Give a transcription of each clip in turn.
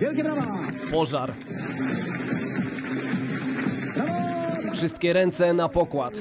Wielkie brawa! Pożar. Wszystkie ręce na pokład.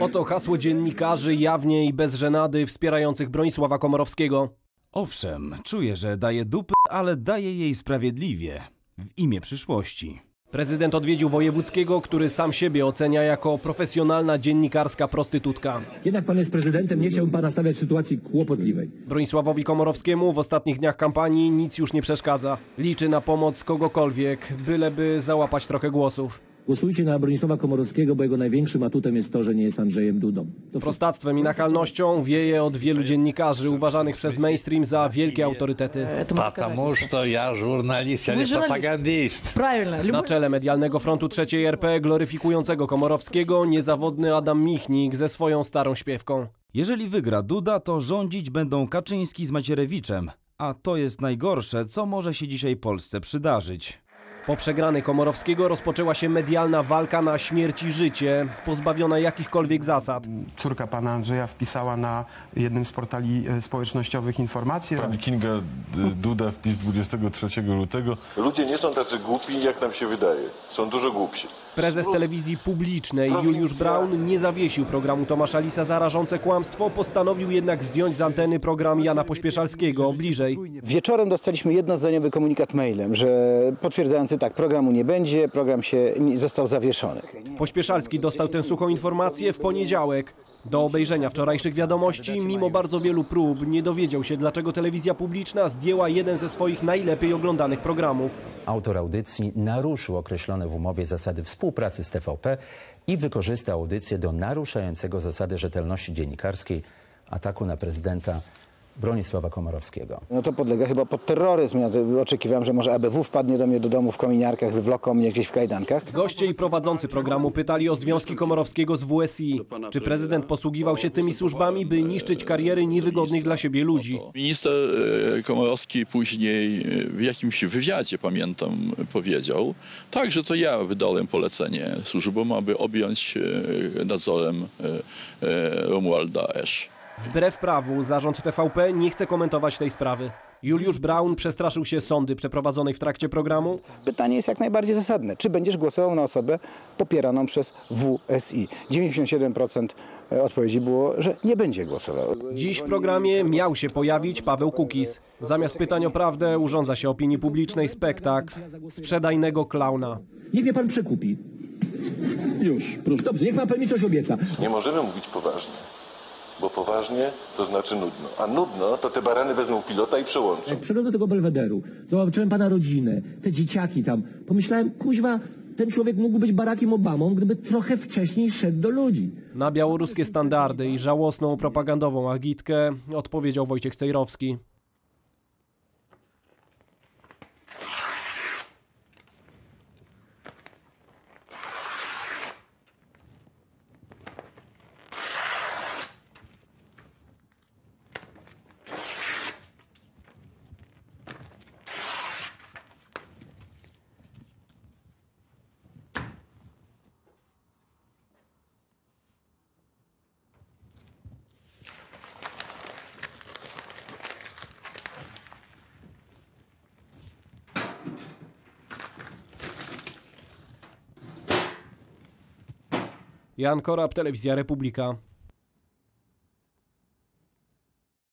Oto hasło dziennikarzy jawnie i bez żenady wspierających Bronisława Komorowskiego. Owszem, czuję, że daje dupy, ale daje jej sprawiedliwie. W imię przyszłości. Prezydent odwiedził Wojewódzkiego, który sam siebie ocenia jako profesjonalna dziennikarska prostytutka. Jednak pan jest prezydentem, nie chciałbym pana stawiać w sytuacji kłopotliwej. Bronisławowi Komorowskiemu w ostatnich dniach kampanii nic już nie przeszkadza. Liczy na pomoc kogokolwiek, byleby załapać trochę głosów. Głosujcie na Bronisława Komorowskiego, bo jego największym atutem jest to, że nie jest Andrzejem Dudą. To Prostactwem i nachalnością wieje od wielu dziennikarzy uważanych przez mainstream za wielkie autorytety. Это мы Потому доказательства. что я журналист, я Вы не журналист. пропагандист. Правильно. Na Любой... czele medialnego frontu trzeciej RP gloryfikującego Komorowskiego niezawodny Adam Michnik ze swoją starą śpiewką. Jeżeli wygra Duda, to rządzić będą Kaczyński z Macierewiczem. A to jest najgorsze, co może się dzisiaj Polsce przydarzyć. Po przegranej Komorowskiego rozpoczęła się medialna walka na śmierć i życie, pozbawiona jakichkolwiek zasad. Córka pana Andrzeja wpisała na jednym z portali e, społecznościowych informacje. Pani Kinga Duda wpis 23 lutego. Ludzie nie są tacy głupi, jak nam się wydaje. Są dużo głupsi. Prezes telewizji publicznej Juliusz Braun nie zawiesił programu Tomasza Lisa za rażące kłamstwo, postanowił jednak zdjąć z anteny program Jana Pośpieszalskiego bliżej. Wieczorem dostaliśmy jednozdaniowy komunikat mailem, że potwierdzający tak, programu nie będzie, program się nie- został zawieszony. Pośpieszalski dostał tę suchą informację w poniedziałek. Do obejrzenia wczorajszych wiadomości, mimo bardzo wielu prób, nie dowiedział się, dlaczego telewizja publiczna zdjęła jeden ze swoich najlepiej oglądanych programów. Autor audycji naruszył określone w umowie zasady współpracy z TVP i wykorzystał audycję do naruszającego zasady rzetelności dziennikarskiej ataku na prezydenta Bronisława Komorowskiego. No to podlega chyba pod terroryzm. Ja oczekiwałem, że może ABW wpadnie do mnie do domu w kominiarkach, wywloką mnie gdzieś w kajdankach. Goście i prowadzący programu pytali o związki Komorowskiego z WSI. Czy prezydent posługiwał się tymi służbami, by niszczyć kariery niewygodnych dla siebie ludzi? Minister e, Komorowski później e, w jakimś wywiadzie, pamiętam, powiedział, tak, że to ja wydałem polecenie służbom, aby objąć e, nadzorem e, e, Romualda Esz. Wbrew prawu zarząd TVP nie chce komentować tej sprawy. Juliusz Braun przestraszył się sądy przeprowadzonej w trakcie programu. Pytanie jest jak najbardziej zasadne. Czy będziesz głosował na osobę popieraną przez WSI? 97% odpowiedzi było, że nie będzie głosował. Dziś w programie miał się pojawić Paweł Kukis. Zamiast pytań o prawdę urządza się opinii publicznej spektakl sprzedajnego klauna. Niech mnie pan przekupi. Już, proszę. Dobrze, niech pan mi coś obieca. Nie możemy mówić poważnie. Bo poważnie to znaczy nudno. A nudno to te barany wezmą pilota i przełączą. Jak wszedłem do tego belwederu, zobaczyłem pana rodzinę, te dzieciaki tam, pomyślałem, kuźwa, ten człowiek mógł być Barackiem Obamą, gdyby trochę wcześniej szedł do ludzi. Na białoruskie standardy i żałosną propagandową agitkę odpowiedział Wojciech Cejrowski. Jan Korab, Telewizja Republika.